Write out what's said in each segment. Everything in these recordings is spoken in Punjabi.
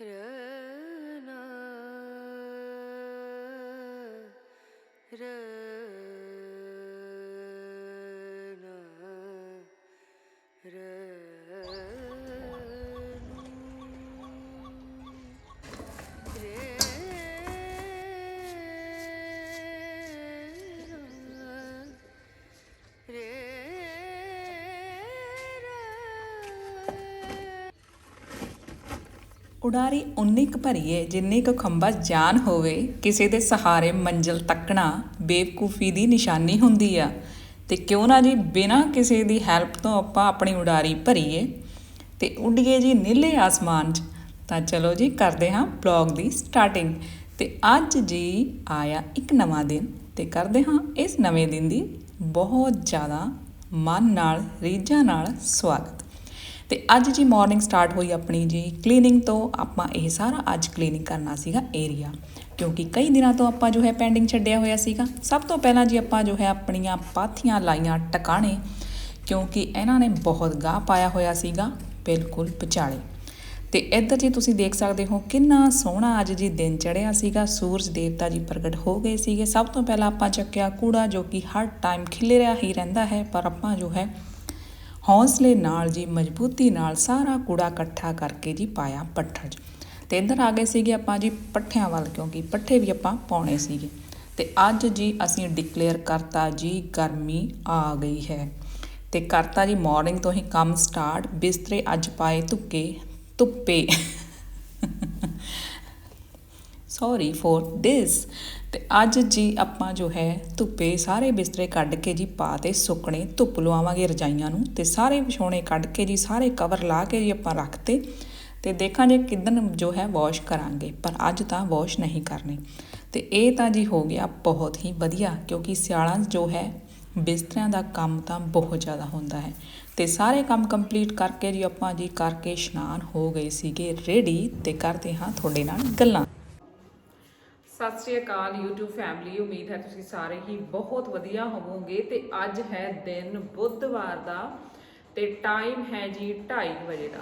रा ਉਡਾਰੀ ਉਨੀ ਕੁ ਭਰੀਏ, ਜਿੰਨੀ ਕੁ ਖੰਭਾ ਜਾਨ ਹੋਵੇ, ਕਿਸੇ ਦੇ ਸਹਾਰੇ ਮੰਜ਼ਲ ਤੱਕਣਾ ਬੇਵਕੂਫੀ ਦੀ ਨਿਸ਼ਾਨੀ ਹੁੰਦੀ ਆ। ਤੇ ਕਿਉਂ ਨਾ ਜੀ, ਬਿਨਾਂ ਕਿਸੇ ਦੀ ਹੈਲਪ ਤੋਂ ਆਪਾਂ ਆਪਣੀ ਉਡਾਰੀ ਭਰੀਏ ਤੇ ਉੱਡੀਏ ਜੀ ਨੀਲੇ ਆਸਮਾਨ 'ਚ। ਤਾਂ ਚਲੋ ਜੀ, ਕਰਦੇ ਹਾਂ ਬਲੌਗ ਦੀ ਸਟਾਰਟਿੰਗ। ਤੇ ਅੱਜ ਜੀ ਆਇਆ ਇੱਕ ਨਵਾਂ ਦਿਨ ਤੇ ਕਰਦੇ ਹਾਂ ਇਸ ਨਵੇਂ ਦਿਨ ਦੀ ਬਹੁਤ ਜ਼ਿਆਦਾ ਮਨ ਨਾਲ, ਰੀਝਾਂ ਨਾਲ ਸਵਾਗਤ। ਤੇ ਅੱਜ ਜੀ ਮਾਰਨਿੰਗ ਸਟਾਰਟ ਹੋਈ ਆਪਣੀ ਜੀ ਕਲੀਨਿੰਗ ਤੋਂ। ਆਪਾਂ ਇਹ ਸਾਰਾ ਅੱਜ ਕਲੀਨਿੰਗ ਕਰਨਾ ਸੀਗਾ ਏਰੀਆ ਕਿਉਂਕਿ ਕਈ ਦਿਨਾਂ ਤੋਂ ਆਪਾਂ ਜੋ ਹੈ ਪੈਂਡਿੰਗ ਛੱਡਿਆ ਹੋਇਆ ਸੀਗਾ। ਸਭ ਤੋਂ ਪਹਿਲਾਂ ਜੀ ਆਪਾਂ ਜੋ ਹੈ ਆਪਣੀਆਂ ਪਾਥੀਆਂ ਲਾਈਆਂ ਟਿਕਾਣੇ, ਕਿਉਂਕਿ ਇਹਨਾਂ ਨੇ ਬਹੁਤ ਗਾਹ ਪਾਇਆ ਹੋਇਆ ਸੀਗਾ। ਬਿਲਕੁਲ ਵਿਚਾਲੇ। ਤੇ ਇੱਧਰ ਜੀ ਤੁਸੀਂ ਦੇਖ ਸਕਦੇ ਹੋ ਕਿੰਨਾ ਸੋਹਣਾ ਅੱਜ ਜੀ ਦਿਨ ਚੜਿਆ ਸੀਗਾ। ਸੂਰਜ ਦੇਵਤਾ ਜੀ ਪ੍ਰਗਟ ਹੋ ਗਏ ਸੀਗੇ। ਸਭ ਤੋਂ ਪਹਿਲਾਂ ਆਪਾਂ ਚੱਕਿਆ ਕੂੜਾ ਜੋ ਕਿ ਹਰ ਟਾਈਮ ਖਿਲਰਿਆ ਹੀ ਰਹਿੰਦਾ ਹੈ। ਪਰ ਆਪਾਂ ਜੋ ਹੈ ਹੌਸਲੇ ਨਾਲ ਜੀ, ਮਜ਼ਬੂਤੀ ਨਾਲ ਸਾਰਾ ਕੂੜਾ ਇਕੱਠਾ ਕਰਕੇ ਜੀ ਪਾਇਆ ਪੱਠਰ 'ਚ ਤੇ ਇੱਧਰ ਆ ਗਏ ਸੀਗੇ ਆਪਾਂ ਜੀ ਪੱਠਿਆਂ ਵੱਲ, ਕਿਉਂਕਿ ਪੱਠੇ ਵੀ ਆਪਾਂ ਪਾਉਣੇ ਸੀਗੇ। ਤੇ ਅੱਜ ਜੀ ਅਸੀਂ ਡਿਕਲੇਅਰ ਕਰਤਾ ਜੀ, ਗਰਮੀ ਆ ਗਈ ਹੈ। ਤੇ ਕਰਤਾ ਜੀ ਮਾਰਨਿੰਗ ਤੋਂ ਹੀ ਕੰਮ ਸਟਾਰਟ ਬਿਸਤਰੇ ਅੱਜ ਪਾਏ ਧੁੱਕੇ, ਧੁੱਪੇ। ਸੌਰੀ ਫॉर ਦਿਸ ਤੇ ਅੱਜ ਜੀ ਆਪਾਂ ਜੋ ਹੈ ਧੁੱਪੇ ਸਾਰੇ ਬਿਸਤਰੇ ਕੱਢ ਕੇ ਜੀ ਪਾ ਤੇ ਸੁੱਕਣੇ ਧੁੱਪ ਲਵਾਵਾਂਗੇ ਰਜਾਈਆਂ ਨੂੰ ਤੇ ਸਾਰੇ ਵਿਛੋਣੇ ਕੱਢ ਕੇ ਜੀ ਸਾਰੇ ਕਵਰ ਲਾ ਕੇ ਜੀ ਆਪਾਂ ਰੱਖਤੇ ਤੇ ਦੇਖਾਂਗੇ ਕਿਦਨ ਜੋ ਹੈ ਵਾਸ਼ ਕਰਾਂਗੇ, ਪਰ ਅੱਜ ਤਾਂ ਵਾਸ਼ ਨਹੀਂ ਕਰਨੀ। ਤੇ ਇਹ ਤਾਂ ਜੀ ਹੋ ਗਿਆ ਬਹੁਤ ਹੀ ਵਧੀਆ, ਕਿਉਂਕਿ ਸਿਆਲਾਂ 'ਚ ਜੋ ਹੈ ਬਿਸਤਰਿਆਂ ਦਾ ਕੰਮ ਤਾਂ ਬਹੁਤ ਜ਼ਿਆਦਾ ਹੁੰਦਾ ਹੈ। ਤੇ ਸਾਰੇ ਕੰਮ ਕੰਪਲੀਟ ਕਰਕੇ ਜੀ ਆਪਾਂ ਜੀ ਕਰਕੇ ਇਸ਼ਨਾਨ ਹੋ ਗਏ ਸੀਗੇ ਰੈਡੀ ਤੇ ਕਰਦੇ ਹਾਂ ਤੁਹਾਡੇ ਨਾਲ ਗੱਲਾਂ। ਸਤਿ ਸ਼੍ਰੀ ਅਕਾਲ YouTube ਫੈਮਿਲੀ ਉਮੀਦ ਹੈ ਤੁਸੀਂ ਸਾਰੇ ਹੀ ਬਹੁਤ ਵਧੀਆ ਹੋਵੋਗੇ ਤੇ ਅੱਜ ਹੈ ਦਿਨ ਬੁੱਧਵਾਰ ਦਾ ਤੇ ਟਾਈਮ ਹੈ ਜੀ 2:30 ਵਜੇ ਦਾ।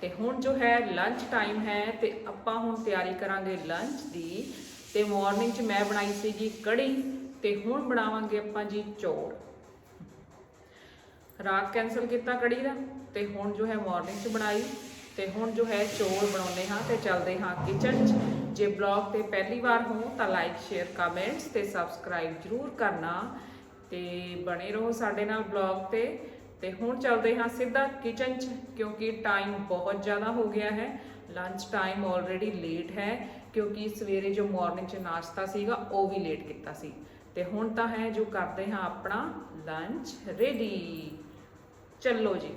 ਤੇ ਹੁਣ ਜੋ ਹੈ ਲੰਚ ਟਾਈਮ ਹੈ ਤੇ ਆਪਾਂ ਹੁਣ ਤਿਆਰੀ ਕਰਾਂਗੇ ਲੰਚ ਦੀ। ਤੇ ਮਾਰਨਿੰਗ 'ਚ ਮੈਂ ਬਣਾਈ ਸੀ ਜੀ ਕੜੀ ਤੇ ਹੁਣ ਬਣਾਵਾਂਗੇ ਆਪਾਂ ਜੀ ਚੌਲ। ਰਾਤ ਕੈਨਸਲ ਕੀਤਾ ਕੜੀ ਦਾ ਤੇ ਹੁਣ ਜੋ ਹੈ ਮਾਰਨਿੰਗ 'ਚ ਬਣਾਈ। ਤੇ ਹੁਣ ਜੋ ਹੈ ਚੌਲ ਬਣਾਉਨੇ ਹਾਂ ਤੇ ਚੱਲਦੇ ਹਾਂ ਕਿਚਨ 'ਚ। ਜੇ ਬਲੌਗ ਤੇ ਪਹਿਲੀ ਵਾਰ ਹੋ ਤਾਂ ਲਾਈਕ ਸ਼ੇਅਰ ਕਮੈਂਟਸ ਤੇ ਸਬਸਕ੍ਰਾਈਬ ਜਰੂਰ ਕਰਨਾ ਤੇ ਬਣੇ ਰਹੋ ਸਾਡੇ ਨਾਲ ਬਲੌਗ ਤੇ। ਤੇ ਹੁਣ ਚੱਲਦੇ ਹਾਂ ਸਿੱਧਾ ਕਿਚਨ 'ਚ ਕਿਉਂਕਿ ਟਾਈਮ ਬਹੁਤ ਜ਼ਿਆਦਾ ਹੋ ਗਿਆ ਹੈ। ਲੰਚ ਟਾਈਮ ਆਲਰੇਡੀ ਲੇਟ ਹੈ ਕਿਉਂਕਿ ਸਵੇਰੇ ਜੋ ਮਾਰਨਿੰਗ 'ਚ ਨਾਸ਼ਤਾ ਸੀਗਾ ਉਹ ਵੀ ਲੇਟ ਕੀਤਾ ਸੀ। ਤੇ ਹੁਣ ਤਾਂ ਹੈ ਜੋ ਕਰਦੇ ਹਾਂ ਆਪਣਾ ਲੰਚ ਰੈਡੀ ਚੱਲੋ ਜੀ।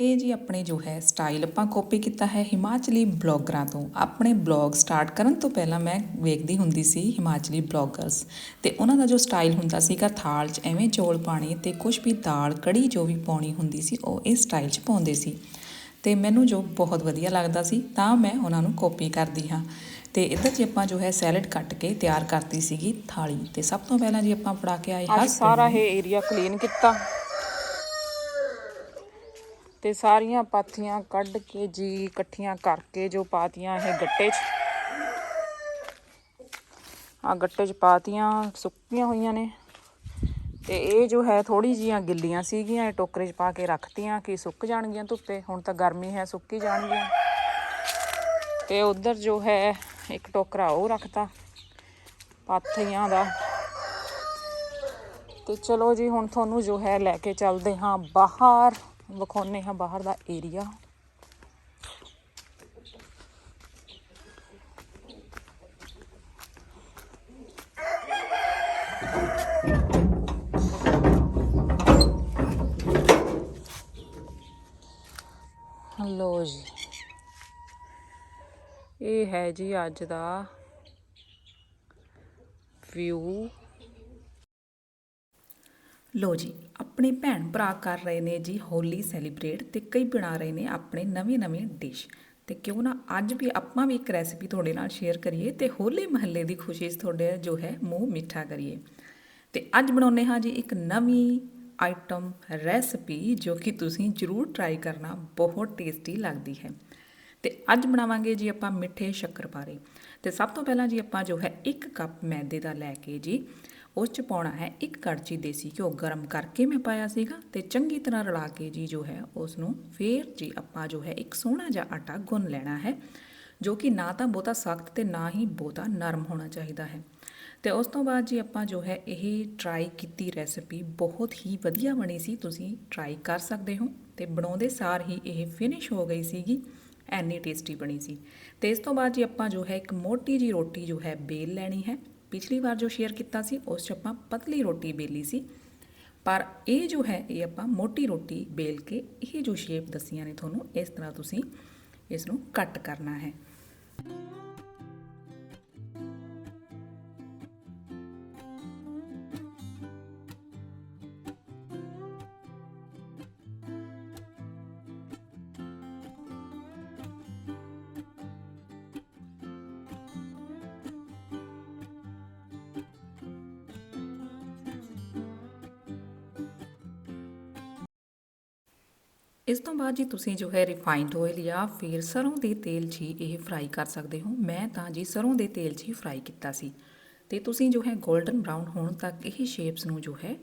ਇਹ ਜੀ ਆਪਣੇ ਜੋ ਹੈ ਸਟਾਈਲ ਆਪਾਂ ਕਾਪੀ ਕੀਤਾ ਹੈ ਹਿਮਾਚਲੀ ਬਲੌਗਰਾਂ ਤੋਂ। ਆਪਣੇ ਬਲੌਗ ਸਟਾਰਟ ਕਰਨ ਤੋਂ ਪਹਿਲਾਂ ਮੈਂ ਵੇਖਦੀ ਹੁੰਦੀ ਸੀ ਹਿਮਾਚਲੀ ਬਲੌਗਰਸ ਤੇ ਉਹਨਾਂ ਦਾ ਜੋ ਸਟਾਈਲ ਹੁੰਦਾ ਸੀਗਾ ਥਾਲ 'ਚ ਐਵੇਂ ਚੌਲ ਪਾਣੇ ਤੇ ਕੁਝ ਵੀ ਦਾਲ ਕੜੀ ਜੋ ਵੀ ਪਾਉਣੀ ਹੁੰਦੀ ਸੀ ਉਹ ਇਸ ਸਟਾਈਲ 'ਚ ਪਾਉਂਦੇ ਸੀ। ਤੇ ਮੈਨੂੰ ਜੋ ਬਹੁਤ ਵਧੀਆ ਲੱਗਦਾ ਸੀ ਤਾਂ ਮੈਂ ਉਹਨਾਂ ਨੂੰ ਕਾਪੀ ਕਰਦੀ ਹਾਂ। ਤੇ ਇੱਧਰ ਜੀ ਆਪਾਂ ਜੋ ਹੈ ਸੈਲਡ ਕੱਟ ਕੇ ਤਿਆਰ ਕਰਤੀ ਸੀਗੀ ਥਾਲੀ। ਤੇ ਸਭ ਤੋਂ ਪਹਿਲਾਂ ਜੀ ਆਪਾਂ ਫੜਾ ਕੇ ਆਏ ਅੱਜ ਸਾਰਾ ਇਹ ਏਰੀਆ ਕਲੀਨ ਕੀਤਾ। ਤੇ ਸਾਰੀਆਂ ਪਾਥੀਆਂ ਕੱਢ ਕੇ ਜੀ ਇਕੱਠੀਆਂ ਕਰਕੇ ਜੋ ਪਾਤੀਆਂ ਇਹ ਗੱਟੇ 'ਚ। ਆ ਗੱਟੇ 'ਚ ਪਾਤੀਆਂ ਸੁੱਕੀਆਂ ਹੋਈਆਂ ਨੇ। ਤੇ ਇਹ ਜੋ ਹੈ ਥੋੜੀ ਜੀਆਂ ਗਿੱਲੀਆਂ ਸੀਗੀਆਂ, ਇਹ ਟੋਕਰੇ 'ਚ ਪਾ ਕੇ ਰੱਖਤੀਆਂ ਕਿ ਸੁੱਕ ਜਾਣਗੀਆਂ ਧੁੱਪੇ। ਹੁਣ ਤਾਂ ਗਰਮੀ ਹੈ, ਸੁੱਕੀ ਜਾਣਗੀਆਂ। ਤੇ ਉਧਰ ਜੋ ਹੈ, ਇੱਕ ਟੋਕਰਾ ਉਹ ਰੱਖਤਾ ਪਾਥੀਆਂ ਦਾ। ਤੇ ਚਲੋ ਜੀ, ਹੁਣ ਤੁਹਾਨੂੰ ਜੋ ਹੈ ਲੈ ਕੇ ਚੱਲਦੇ ਹਾਂ ਬਾਹਰ। ਵਿਖਾਉਨੇ ਹਾਂ ਬਾਹਰ ਦਾ ਏਰੀਆ ਲੋ ਜੀ। ਇਹ ਹੈ ਜੀ ਅੱਜ ਦਾ ਵਿਊ ਲੋ ਜੀ, ਆਪਣੇ ਭੈਣ ਭਰਾ ਕਰ ਰਹੇ ਨੇ ਜੀ ਹੋਲੀ ਸੈਲੀਬ੍ਰੇਟ ਤੇ ਕਈ ਬਣਾ ਰਹੇ ਨੇ ਆਪਣੇ ਨਵੇਂ ਨਵੇਂ ਡਿਸ਼। ਤੇ ਕਿਉਂ ਨਾ ਅੱਜ ਵੀ ਆਪਾਂ ਵੀ ਇੱਕ ਰੈਸਿਪੀ ਤੁਹਾਡੇ ਨਾਲ ਸ਼ੇਅਰ ਕਰੀਏ ਤੇ ਹੋਲੇ ਮਹੱਲੇ ਦੀ ਖੁਸ਼ੀ 'ਚ ਤੁਹਾਡੇ ਜੋ ਹੈ ਮੂੰਹ ਮਿੱਠਾ ਕਰੀਏ। ਤੇ ਅੱਜ ਬਣਾਉਨੇ ਹਾਂ ਜੀ ਇੱਕ ਨਵੀਂ ਆਈਟਮ ਰੈਸਪੀ ਜੋ ਕਿ ਤੁਸੀਂ ਜ਼ਰੂਰ ਟਰਾਈ ਕਰਨਾ, ਬਹੁਤ ਟੇਸਟੀ ਲੱਗਦੀ ਹੈ। ਤੇ ਅੱਜ ਬਣਾਵਾਂਗੇ ਜੀ ਆਪਾਂ ਮਿੱਠੇ ਸ਼ੱਕਰਪਾਰੇ ਤੇ ਸਭ ਤੋਂ ਪਹਿਲਾਂ ਜੀ ਆਪਾਂ ਜੋ ਹੈ 1 ਕੱਪ ਮੈਦੇ ਦਾ ਲੈ ਕੇ ਜੀ ਉਸ ਚ ਪਾਉਣਾ ਹੈ ਇੱਕ ਕੜਚੀ ਦੇਸੀ ਘਿਓ। ਗਰਮ ਕਰਕੇ ਮੈਂ ਪਾਇਆ ਸੀਗਾ ਤੇ ਚੰਗੀ ਤਰ੍ਹਾਂ ਰਲਾ ਕੇ ਜੀ ਜੋ ਹੈ ਉਸ ਨੂੰ ਫੇਰ ਜੀ ਆਪਾਂ ਜੋ ਹੈ ਇੱਕ ਸੋਹਣਾ ਜਿਹਾ ਆਟਾ ਗੁੰਨ ਲੈਣਾ ਹੈ, ਜੋ ਕਿ ਨਾ ਤਾਂ ਬਹੁਤਾ ਸਖਤ ਤੇ ਨਾ ਹੀ ਬਹੁਤਾ ਨਰਮ ਹੋਣਾ ਚਾਹੀਦਾ ਹੈ। ਤੇ ਉਸ ਤੋਂ ਬਾਅਦ ਜੀ ਆਪਾਂ ਜੋ ਹੈ ਇਹ ਟਰਾਈ ਕੀਤੀ ਰੈਸਪੀ ਬਹੁਤ ਹੀ ਵਧੀਆ ਬਣੀ ਸੀ, ਤੁਸੀਂ ਟਰਾਈ ਕਰ ਸਕਦੇ ਹੋ ਤੇ ਬਣਾਉਂਦੇ ਸਾਰ ਹੀ ਇਹ ਫਿਨਿਸ਼ ਹੋ ਗਈ ਸੀਗੀ, ਐਨੀ ਟੇਸਟੀ ਬਣੀ ਸੀ। ਤੇ ਇਸ ਤੋਂ ਬਾਅਦ ਜੀ ਆਪਾਂ ਜੋ ਹੈ ਇੱਕ ਮੋਟੀ ਜੀ ਰੋਟੀ ਜੋ ਹੈ ਬੇਲ ਲੈਣੀ ਹੈ। ਪਿਛਲੀ ਵਾਰ ਜੋ ਸ਼ੇਅਰ ਕੀਤਾ ਸੀ, ਉਸ 'ਚ ਆਪਾਂ ਪਤਲੀ ਰੋਟੀ ਬੇਲੀ ਸੀ। ਪਰ ਇਹ ਜੋ ਹੈ, ਇਹ ਆਪਾਂ ਮੋਟੀ ਰੋਟੀ ਬੇਲ ਕੇ ਇਹ ਜੋ ਸ਼ੇਪ ਦਸੀਆਂ ਨੇ ਤੁਹਾਨੂੰ, ਇਸ ਤਰ੍ਹਾਂ ਤੁਸੀਂ ਇਸ ਨੂੰ ਕੱਟ ਕਰਨਾ ਹੈ। ਇਸ ਤੋਂ ਬਾਅਦ ਜੀ ਤੁਸੀਂ ਜੋ ਹੈ ਰਿਫਾਈਨਡ ਆਇਲ ਜਾਂ ਫਿਰ ਸਰੋਂ ਦੇ ਤੇਲ 'ਚ ਹੀ ਇਹ ਫਰਾਈ ਕਰ ਸਕਦੇ ਹੋ। ਮੈਂ ਤਾਂ ਜੀ ਸਰੋਂ ਦੇ ਤੇਲ 'ਚ ਹੀ ਫਰਾਈ ਕੀਤਾ ਸੀ। ਤੇ ਤੁਸੀਂ ਜੋ ਹੈ 골ਡਨ ਬ੍ਰਾਊਨ ਹੋਣ ਤੱਕ ਇਹ ਸ਼ੇਪਸ ਨੂੰ ਜੋ ਹੈ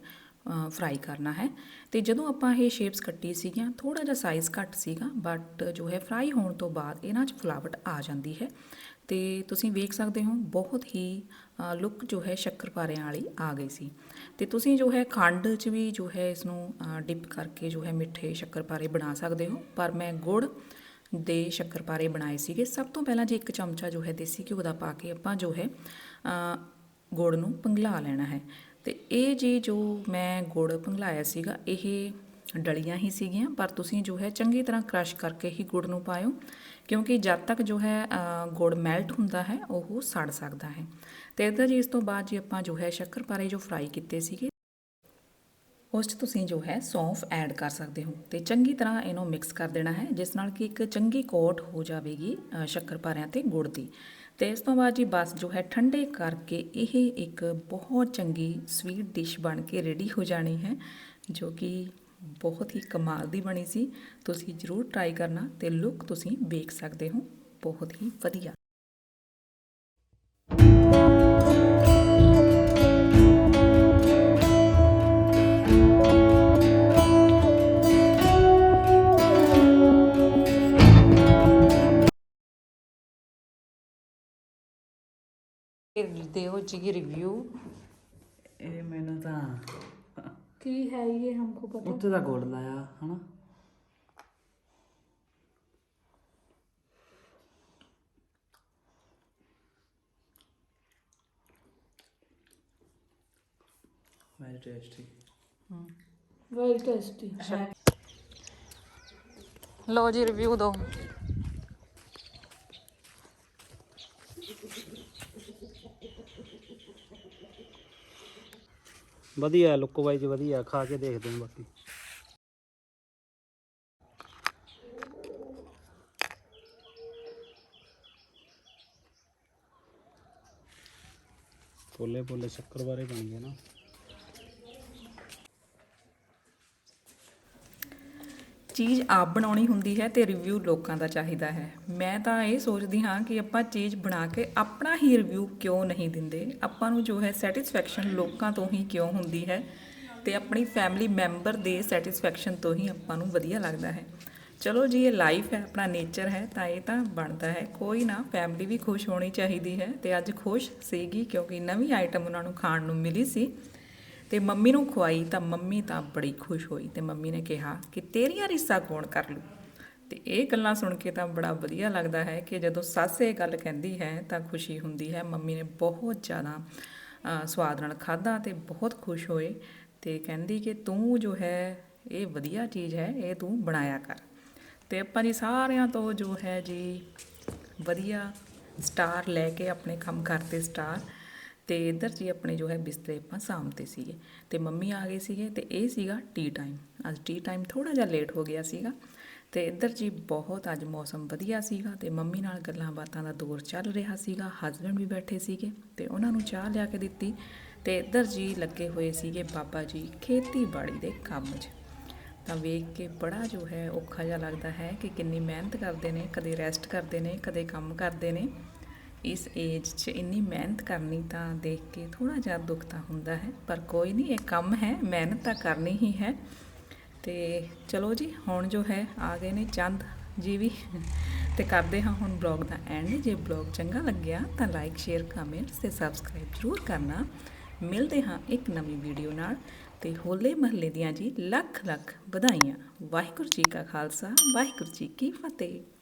ਫਰਾਈ ਕਰਨਾ ਹੈ। ਤੇ ਜਦੋਂ ਆਪਾਂ ਇਹ ਸ਼ੇਪਸ ਕੱਟੀ ਸੀਗੀਆਂ ਥੋੜਾ ਜਿਹਾ ਸਾਈਜ਼ ਘੱਟ ਸੀਗਾ ਬਟ ਜੋ ਹੈ ਫਰਾਈ ਹੋਣ ਤੋਂ ਬਾਅਦ ਇਹਨਾਂ 'ਚ ਫਲਾਵਟ ਆ ਜਾਂਦੀ ਹੈ। ਤੇ ਤੁਸੀਂ ਵੇਖ ਸਕਦੇ ਹੋ ਬਹੁਤ ਹੀ ਲੁੱਕ ਜੋ ਹੈ ਸ਼ੱਕਰਪਾਰਿਆਂ ਵਾਲੀ ਆ ਗਈ ਸੀ। ਤੇ ਤੁਸੀਂ ਜੋ ਹੈ ਖੰਡ 'ਚ ਵੀ ਜੋ ਹੈ ਇਸ ਨੂੰ ਡਿਪ ਕਰਕੇ ਜੋ ਹੈ ਮਿੱਠੇ ਸ਼ੱਕਰਪਾਰੇ ਬਣਾ ਸਕਦੇ ਹੋ। ਪਰ ਮੈਂ ਗੁੜ ਦੇ ਸ਼ੱਕਰਪਾਰੇ ਬਣਾਏ ਸੀਗੇ। ਸਭ ਤੋਂ ਪਹਿਲਾਂ ਜੇ ਇੱਕ ਚਮਚਾ ਜੋ ਹੈ ਦੇਸੀ ਘਿਓ ਦਾ ਪਾ ਕੇ ਆਪਾਂ ਜੋ ਹੈ ਗੁੜ ਨੂੰ ਪਿਘਲਾ ਲੈਣਾ ਹੈ। ਤੇ ਇਹ ਜੀ ਜੋ ਮੈਂ ਗੁੜ ਪਿਘਲਾਇਆ ਸੀਗਾ, ਇਹ ਡਲੀਆਂ ਹੀ ਸੀਗੀਆਂ, ਪਰ ਤੁਸੀਂ ਜੋ ਹੈ ਚੰਗੀ ਤਰ੍ਹਾਂ ਕ੍ਰਸ਼ ਕਰਕੇ ਹੀ ਗੁੜ ਨੂੰ ਪਾਇਓ, ਕਿਉਂਕਿ ਜਦ ਤੱਕ ਜੋ ਹੈ ਗੁੜ ਮੈਲਟ ਹੁੰਦਾ ਹੈ, ਉਹ ਸੜ ਸਕਦਾ ਹੈ। ਤੇ ਇੱਧਰ ਜੀ, ਇਸ ਤੋਂ ਬਾਅਦ ਜੀ ਆਪਾਂ ਜੋ ਹੈ ਸ਼ੱਕਰਪਾਰੇ ਜੋ ਫਰਾਈ ਕੀਤੇ ਸੀਗੇ, ਉਸ 'ਚ ਤੁਸੀਂ ਜੋ ਹੈ ਸੌਂਫ ਐਡ ਕਰ ਸਕਦੇ ਹੋ। ਤੇ ਚੰਗੀ ਤਰ੍ਹਾਂ ਇਹਨੂੰ ਮਿਕਸ ਕਰ ਦੇਣਾ ਹੈ, ਜਿਸ ਨਾਲ ਕਿ ਇੱਕ ਚੰਗੀ ਕੋਟ ਹੋ ਜਾਵੇਗੀ ਸ਼ੱਕਰਪਾਰਿਆਂ ਤੇ ਗੁੜ ਦੀ। ਤੇ ਇਸ ਤੋਂ ਬਾਅਦ ਜੀ ਬਸ ਜੋ ਹੈ ਠੰਡੇ ਕਰਕੇ ਇਹ ਇੱਕ ਬਹੁਤ ਚੰਗੀ ਸਵੀਟ ਡਿਸ਼ ਬਣ ਕੇ ਰੈਡੀ ਹੋ ਜਾਣੀ ਹੈ, ਜੋ ਕਿ ਬਹੁਤ ਹੀ ਕਮਾਲ ਦੀ ਬਣੀ ਸੀ। ਤੁਸੀਂ ਜ਼ਰੂਰ ਟਰਾਈ ਕਰਨਾ ਤੇ ਲੁੱਕ ਤੁਸੀਂ ਵੇਖ ਸਕਦੇ ਹੋ। ਬਹੁਤ ਹੀ ਵਧੀਆ। ਦਿਓ ਜੀ ਰਿਵਿਊ ਇਹ ਮੈਨੂੰ ਤਾਂ ਕੀ ਹੈ ਇਹ ਹਮਕੋ ਪਤਾ? ਉੱਤੇ ਦਾ ਗੋੜ ਲਾਇਆ ਹਨਾ? ਵੈਰੀ ਟੇਸਟੀ ਵੈਰੀ ਟੇਸਟੀ ਲੋ ਜੀ ਰਿਵਿਊ ਦੋ। ਵਧੀਆ ਲੁੱਕ ਵਾਈਜ਼ ਵਧੀਆ, ਖਾ ਕੇ ਦੇਖਦੇ ਹਾਂ ਬਾਕੀ। ਪੋਲੇ ਪੋਲੇ ਸ਼ੱਕਰ ਬਾਰੇ ਬਣ ਗਏ ਨਾ। ਚੀਜ਼ ਆਪ ਬਣਾਉਣੀ ਹੁੰਦੀ ਹੈ ਤੇ ਰਿਵਿਊ ਲੋਕਾਂ ਦਾ ਚਾਹੀਦਾ ਹੈ। ਮੈਂ ਤਾਂ ਇਹ ਸੋਚਦੀ ਹਾਂ ਕਿ ਆਪਾਂ ਚੀਜ਼ ਬਣਾ ਕੇ ਆਪਣਾ ਹੀ ਰਿਵਿਊ ਕਿਉਂ ਨਹੀਂ ਦਿੰਦੇ? ਆਪਾਂ ਨੂੰ ਜੋ ਹੈ ਸੈਟੀਸਫੈਕਸ਼ਨ ਲੋਕਾਂ ਤੋਂ ਹੀ ਕਿਉਂ ਹੁੰਦੀ ਹੈ ਤੇ ਆਪਣੀ ਫੈਮਿਲੀ ਮੈਂਬਰ ਦੇ ਸੈਟੀਸਫੈਕਸ਼ਨ ਤੋਂ ਹੀ ਆਪਾਂ ਨੂੰ ਵਧੀਆ ਲੱਗਦਾ ਹੈ। ਚਲੋ ਜੀ, ਇਹ ਲਾਈਫ ਹੈ, ਆਪਣਾ ਨੇਚਰ ਹੈ, ਤਾਂ ਇਹ ਤਾਂ ਬਣਦਾ ਹੈ। ਕੋਈ ਨਾ ਫੈਮਿਲੀ ਵੀ ਖੁਸ਼ ਹੋਣੀ ਚਾਹੀਦੀ ਹੈ ਤੇ ਅੱਜ ਖੁਸ਼ ਸੀਗੀ ਕਿਉਂਕਿ ਨਵੀਂ ਆਈਟਮ ਉਹਨਾਂ ਨੂੰ ਖਾਣ ਨੂੰ ਮਿਲੀ ਸੀ। ਤੇ ਮੰਮੀ ਨੂੰ ਖਵਾਈ ਤਾਂ ਮੰਮੀ ਤਾਂ ਬੜੀ ਖੁਸ਼ ਹੋਈ ਤੇ ਮੰਮੀ ਨੇ ਕਿਹਾ ਕਿ ਤੇਰੀਆਂ ਰੀਸਾਂ ਕੌਣ ਕਰ ਲੂ? ਤੇ ਇਹ ਗੱਲਾਂ ਸੁਣ ਕੇ ਤਾਂ ਬੜਾ ਵਧੀਆ ਲੱਗਦਾ ਹੈ ਕਿ ਜਦੋਂ ਸੱਸ ਇਹ ਗੱਲ ਕਹਿੰਦੀ ਹੈ ਤਾਂ ਖੁਸ਼ੀ ਹੁੰਦੀ ਹੈ। ਮੰਮੀ ਨੇ ਬਹੁਤ ਜ਼ਿਆਦਾ ਸਵਾਦ ਨਾਲ ਖਾਧਾ ਤੇ ਬਹੁਤ ਖੁਸ਼ ਹੋਏ ਤੇ ਕਹਿੰਦੀ ਕਿ ਤੂੰ ਜੋ ਹੈ, ਇਹ ਵਧੀਆ ਚੀਜ਼ ਹੈ, ਇਹ ਤੂੰ ਬਣਾਇਆ ਕਰ। ਤੇ ਆਪਾਂ ਜੀ ਸਾਰਿਆਂ ਤੋਂ ਜੋ ਹੈ ਜੀ, ਵਧੀਆ ਸਟਾਰ ਲੈ ਕੇ ਆਪਣੇ ਕੰਮ ਕਰਤੇ ਸਟਾਰ। ਤੇ ਇੱਧਰ ਜੀ ਆਪਣੇ ਜੋ ਹੈ ਬਿਸਤਰੇ ਆਪਾਂ ਸਾਂਭਤੇ ਸੀਗੇ। ਤੇ ਮੰਮੀ ਆ ਗਏ ਸੀਗੇ ਤੇ ਇਹ ਸੀਗਾ ਟੀ ਟਾਈਮ ਅੱਜ ਟੀ ਟਾਈਮ ਥੋੜਾ ਜਿਹਾ ਲੇਟ ਹੋ ਗਿਆ ਸੀਗਾ। ਤੇ ਇੱਧਰ ਜੀ ਬਹੁਤ ਅੱਜ ਮੌਸਮ ਵਧੀਆ ਸੀਗਾ ਤੇ ਮੰਮੀ ਨਾਲ ਗੱਲਾਂ ਬਾਤਾਂ ਦਾ ਦੌਰ ਚੱਲ ਰਿਹਾ ਸੀਗਾ। ਹਸਬੰਡ ਵੀ ਬੈਠੇ ਸੀਗੇ ਤੇ ਉਹਨਾਂ ਨੂੰ ਚਾਹ ਲਿਆ ਕੇ ਦਿੱਤੀ ਤੇ ਇੱਧਰ ਜੀ ਲੱਗੇ ਹੋਏ ਸੀਗੇ ਬਾਬਾ ਜੀ ਖੇਤੀਬਾੜੀ ਦੇ ਕੰਮ 'ਚ। ਤਾਂ ਵੇਖ ਕੇ ਬੜਾ ਜੋ ਹੈ ਔਖਾ ਜਿਹਾ ਲੱਗਦਾ ਹੈ ਕਿ ਕਿੰਨੀ ਮਿਹਨਤ ਕਰਦੇ ਨੇ, ਕਦੇ ਰੈਸਟ ਕਰਦੇ ਨੇ, ਕਦੇ ਕੰਮ ਕਰਦੇ ਨੇ। ਇਸ ਏਜ 'ਚ ਇੰਨੀ ਮਿਹਨਤ ਕਰਨੀ ਤਾਂ ਦੇਖ ਕੇ ਥੋੜਾ ਜਿਹਾ ਦੁੱਖ ਤਾਂ ਹੁੰਦਾ ਹੈ, ਪਰ ਕੋਈ ਨਹੀਂ, ਇਹ ਕੰਮ ਹੈ, ਮਿਹਨਤ ਤਾਂ ਕਰਨੀ ਹੀ ਹੈ। ਤੇ ਚਲੋ ਜੀ, ਹੁਣ ਜੋ ਹੈ, ਆ ਗਏ ਨੇ ਚੰਦ ਜੀ ਵੀ। ਤੇ ਕਰਦੇ ਹਾਂ ਹੁਣ ਬਲੌਗ ਦਾ ਐਂਡ ਜੇ ਬਲੌਗ ਚੰਗਾ ਲੱਗਿਆ ਤਾਂ ਲਾਈਕ ਸ਼ੇਅਰ ਕਮੈਂਟਸ ਤੇ ਸਬਸਕ੍ਰਾਈਬ ਜ਼ਰੂਰ ਕਰਨਾ। ਮਿਲਦੇ ਹਾਂ ਇੱਕ ਨਵੀਂ ਵੀਡੀਓ ਨਾਲ। ਤੇ ਹੋਲੇ ਮਹੱਲੇ ਦੀਆਂ ਜੀ ਲੱਖ ਲੱਖ ਵਧਾਈਆਂ। ਵਾਹਿਗੁਰੂ ਜੀ ਕਾ ਖਾਲਸਾ, ਵਾਹਿਗੁਰੂ ਜੀ ਕੀ ਫਤਿਹ।